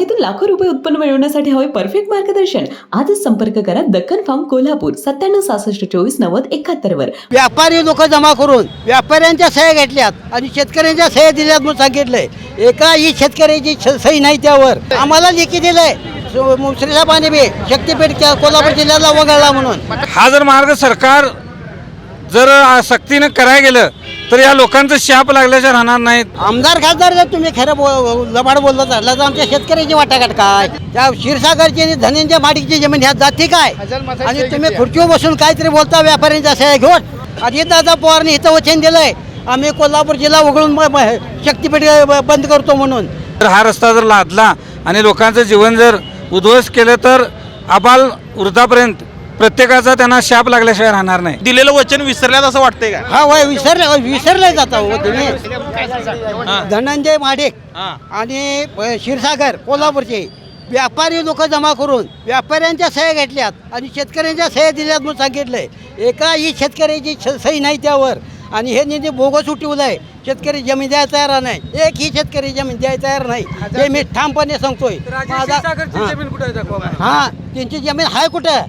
बागेतून लाखो रुपये उत्पन्न मिळवण्यासाठी हवे परफेक्ट मार्गदर्शन. आजच संपर्क करा दक्कन फार्म कोल्हापूर सत्त्याण्णव सहासष्ट चोवीस नव्वद एकाहत्तर वर. व्यापारी लोक जमा करून व्यापाऱ्यांच्या सह्या घेतल्यात आणि शेतकऱ्यांच्या सह्या दिल्यात म्हणून सांगितलंय. एकाही शेतकऱ्याची छ- सही नाही त्यावर. आम्हाला लेखी दिलंय. श्रीसाहेबांनी बी शक्तीपीठ के- कोल्हापूर जिल्ह्याला वगळला म्हणून. हा जर मार्ग सरकार जर आ, सक्तीनं करायला गेलं तर या लोकांचं शाप लागल्याच्या राहणार नाहीत. आमदार खासदार जर तुम्ही खरं बो लबाड बोलत असला तर आमच्या शेतकऱ्याची वाटाघाट काय? त्या क्षीरसागरची आणि धनेंच्या माडिकची जमीन ह्यात जाते काय? आणि तुम्ही खुर्चीवर बसून काहीतरी बोलता व्यापाऱ्यांच्या सह्या घेऊन. अजितदादा पवारने इथं वचन दिलंय. आम्ही कोल्हापूर जिल्हा वगळून म- शक्तीपीठ बंद करतो म्हणून. तर हा रस्ता जर लादला आणि लोकांचं जीवन जर उद्ध्वस्त केलं तर आबाल वृद्धापर्यंत प्रत्येकाचा त्यांना शाप लागल्याशिवाय राहणार नाही. दिलेलं वचन विसरल्यात असं वाटतंय का? हा वय विसरले विसरले जाता हो तुम्ही. धनंजय माडिक हा. आणि क्षीरसागर कोल्हापूरचे. व्यापारी लोक जमा करून व्यापाऱ्यांच्या सह्या घेतल्यात आणि शेतकऱ्यांच्या सह्या दिल्यात म्हणून सांगितलंय. एकाही शेतकऱ्याची सही नाही त्यावर. आणि हे निधी बोगस उठवलंय. शेतकरी जमीन द्यायला तयार नाही. एकही शेतकरी जमीन द्यायला तयार नाही. हे मी ठामपणे सांगतोय. माझा- हा. हा त्यांची जमीन आहे कुठं?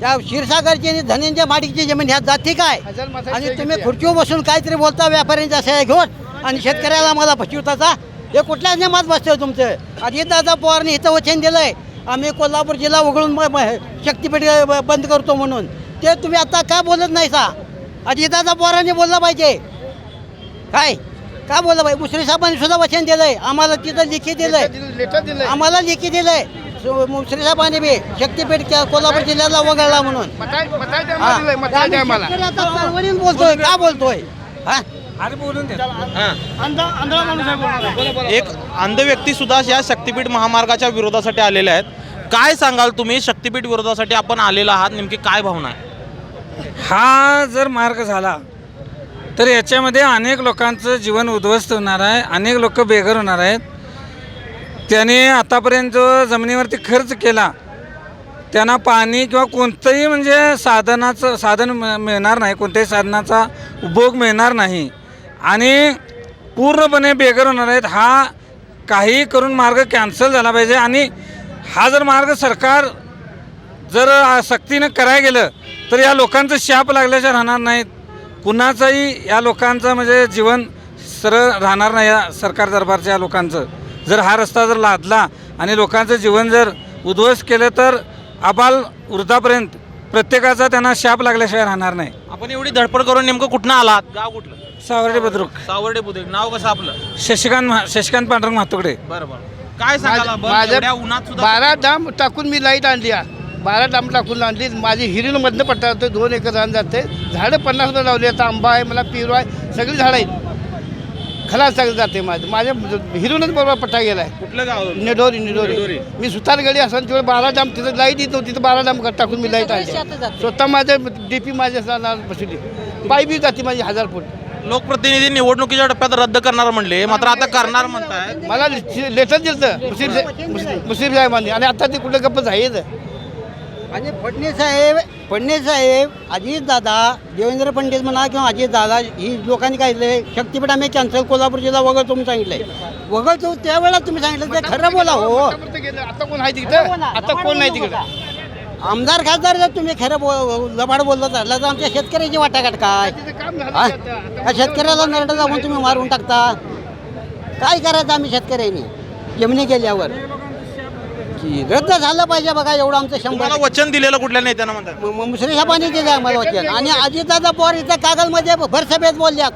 त्या क्षीरसागरची आणि धनेंच्या माडिकची जमीन ह्यात जाते काय? आणि तुम्ही खुर्चीवर बसून काहीतरी बोलता व्यापाऱ्यांच्या सह्या घेऊन आणि शेतकऱ्याला मला फसवताचा हे कुठल्याच नियमात बसतंय तुमचं? अजितदादा पवारने इथं वचन दिलंय. आम्ही कोल्हापूर जिल्हा वगळून म- शक्तीपीठ बंद करतो म्हणून. ते तुम्ही आता का बोलत नाही सा अजितदादा पवारांनी बोललं पाहिजे. काय? का बोललं पाहिजे? मुश्री साहेबांनी सुद्धा वचन दिलंय. आम्हाला तिथं लिखी दिलंय. आम्हाला लिखी दिलंय. मुश्री साहेबांनी बी शक्तीपीठ के- कोल्हापूर जिल्ह्याला वगळला म्हणून. हा. आम्ही चळवळीनं बोलतोय का बोलतोय? हा? एक अंध व्यक्ती सुद्धा या शक्तीपीठ महामार्गाच्या विरोधासाठी आलेले आहेत. काय सांगाल तुम्ही? शक्तीपीठ विरोधासाठी आपण आलेला आहात. नेमकी काय भावना आहे? हा जर मार्ग झाला तर याच्यामध्ये अनेक लोकांचं जीवन उद्ध्वस्त होणार आहे. अनेक लोक बेघर होणार आहेत. त्याने आतापर्यंत जो जमिनीवरती खर्च केला त्यांना पाणी किंवा कोणतंही म्हणजे साधनाचं साधन मिळणार नाही कोणत्याही साधनाचा उपभोग मिळणार नाही. आणि पूर्णपणे बेघर होणार आहेत हा काही करून मार्ग कॅन्सल झाला पाहिजे. आणि हा जर मार्ग सरकार जर सक्तीनं करायला गेलं तर या लोकांचं शाप लागल्याच्या राहणार नाहीत. कुणाचंही या लोकांचं म्हणजे जीवन सरळ राहणार नाही या सरकार दरबारच्या या लोकांचं. जर हा रस्ता जर लादला आणि लोकांचं जीवन जर उद्ध्वस्त केलं तर आबाल वृद्धापर्यंत प्रत्येकाचा त्यांना शाप लागल्याशिवाय राहणार नाही. आपण एवढी धडपड करून नेमकं कुठनं आलात? गाव कुठलं? सावर्डे बद्रुक. सावर्डे बुद्रुक. नाव कसं आपलं? शशिकांत महा- शशिकांत पांडुरंग म्हातुकडे. बरं बरं. काय? माझं एवढ्या उन्हात सुद्धा बारा डाम टाकून मी लाइट आणली आहे. बारा डाम टाकून आणली. माझी हिरीन मधनं पट्टा होतो दोन एकर रान जाते झाडं पन्नास हजार लावली आता आंबा आहे मला पेरू आहे. सगळी झाडं आहेत. खलास सगळं जाते माझं. माझ्या हिरूनच बरोबर पट्टा गेला आहे कुठलं गाव निडोरी निडोरी. मी सुतारगडी असं तिकडे बारा डाम तिथं लाइट येत नव्हती तिथं बारा डाम टाकून मी लाइट आणली. स्वतः माझं डीपी माझ्या साला बसवली. पाईपी जाते माझी हजार फूट. लोकप्रतिनिधी निवडणुकीच्या टप्प्यात रद्द करणार म्हणले. मात्र आता करणार म्हणताय. मला लेटर दिलं मुस्लिम मुस्लिम साहेबांनी. आणि आता ते कुठं गप्प आहेत आणि फडणीस साहेब फडणीस साहेब अजित दादा देवेंद्र पंडित म्हणा किंवा अजित दादा ही लोकांनी काय शक्तीपीठ आम्ही कॅन्सल कोल्हापूर जिल्हा वगळतो म्हणून सांगितलंय. वगळतो त्यावेळेला तुम्ही सांगितलं ते खरं बोला हो. आता कोण आहे तिकडं? आता कोण नाही तिकडं? आमदार खासदार जर तुम्ही खरं बो लबाड बोलत असला तर आमच्या शेतकऱ्याची वाटाघाट काय? शेतकऱ्याला नरडं जाऊन तुम्ही मारून टाकता. काय करायचं आम्ही शेतकऱ्यांनी? जमिनी गेल्यावर की रद्द झालं पाहिजे बघा एवढं आमचं शंभर तुम्हाला वचन दिलेलं कुठल्या नेत्यानं म्हणतात? म- साहेबांनी दिलं आम्हाला वचन. आणि अजितदादा पवार इथं कागलमध्ये भर सभेत बोलल्यात.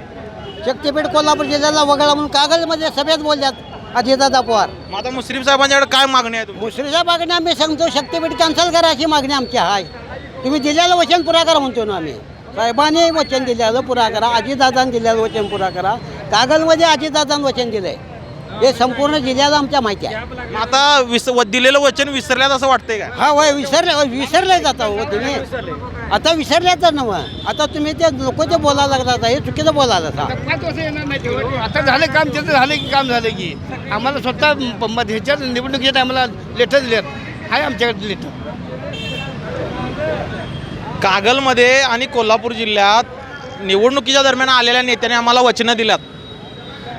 शक्तीपीठ कोल्हापूर जिल्ह्याला वगळा म्हणून कागलमध्ये सभेत बोलल्यात अजितदादा पवार. मग आता मुस्लिम साहेबांच्याकडे काय मागणी आहे तुमची? साहेबांनी आम्ही सांगतो शक्तीपीठ कॅन्सल करा अशी मागणी आमची आहे. तुम्ही दिलेलं वचन पुरा करा म्हणतो ना आम्ही. साहेबांनी वचन दिलेलं पुरा करा अजितदादांनी दिलेलं वचन पुरा करा. कागलमध्ये अजितदादांनी वचन दिलंय. हे संपूर्ण जिल्ह्याला आमच्या माहिती आहे. आता विस व- दिलेलं वचन विसरल्यात असं वाटतंय का? हा वय विसरले विसरले जाता हो तुम्ही. आता विसरले तर नव. आता तुम्ही ते लोक ते बोलायला लागतात हे चुकीचं बोलायला आता पाच वर्ष येणार नाही तेवढं. आता झालं काम त्याचं झालं की काम झालं की. आम्हाला स्वतः प- म- ह्याच्यात निवडणुकीच्या टायमाला लेटर दिलेत. आहे आमच्याकडे लेटर. कागलमध्ये आणि कोल्हापूर जिल्ह्यात निवडणुकीच्या दरम्यान आलेल्या नेत्याने आम्हाला वचनं दिल्यात.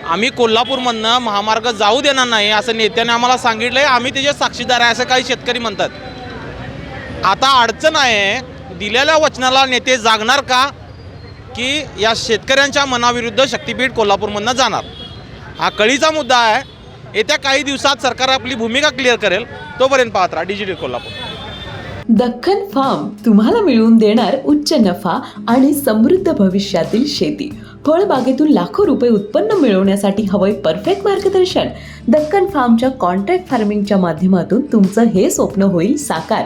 आम्ही कोल्हापूरमधनं महामार्ग जाऊ देणार नाही असं नेत्याने आम्हाला सांगितलं आहे आम्ही त्याचे साक्षीदार आहे असं काही शेतकरी म्हणतात. आता अडचण आहे दिलेल्या वचनाला नेते जागणार का? की या शेतकऱ्यांच्या मनाविरुद्ध शक्तीपीठ कोल्हापूरमधनं जाणार. हा कळीचा मुद्दा आहे. येत्या काही दिवसात सरकार आपली भूमिका क्लिअर करेल. तोपर्यंत पाहत राहा. डिजिटल कोल्हापूर. दख्खन फार्म तुम्हाला मिळवून देणार उच्च नफा आणि समृद्ध भविष्यातील शेती. फळबागेतून लाखो रुपये उत्पन्न मिळवण्यासाठी हवंय परफेक्ट मार्गदर्शन. दक्कन फार्मच्या कॉन्ट्रॅक्ट फार्मिंगच्या माध्यमातून तुमचं हे स्वप्न होईल साकार.